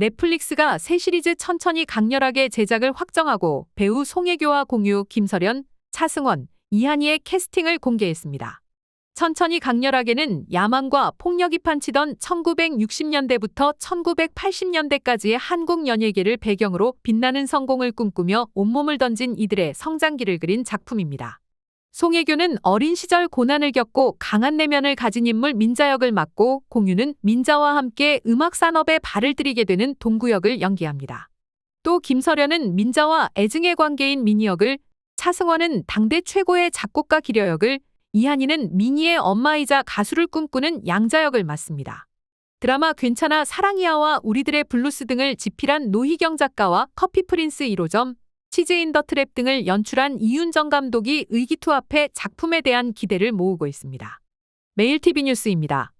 넷플릭스가 새 시리즈 천천히 강렬하게 제작을 확정하고 배우 송혜교와 공유, 김설연, 차승원, 이한희의 캐스팅을 공개했습니다. 천천히 강렬하게는 야망과 폭력이 판치던 1960년대부터 1980년대까지의 한국 연예계를 배경으로 빛나는 성공을 꿈꾸며 온몸을 던진 이들의 성장기를 그린 작품입니다. 송혜교는 어린 시절 고난을 겪고 강한 내면을 가진 인물 민자 역을 맡고 공유는 민자와 함께 음악 산업에 발을 들이게 되는 동구 역을 연기합니다. 또 김설연은 민자와 애증의 관계인 미니 역을, 차승원은 당대 최고의 작곡가 기려 역을, 이한이는 미니의 엄마이자 가수를 꿈꾸는 양자 역을 맡습니다. 드라마 괜찮아 사랑이야와 우리들의 블루스 등을 집필한 노희경 작가와 커피 프린스 1호점, 치즈 인 더 트랩 등을 연출한 이윤정 감독이 의기투합해 작품에 대한 기대를 모으고 있습니다. 매일TV 뉴스입니다.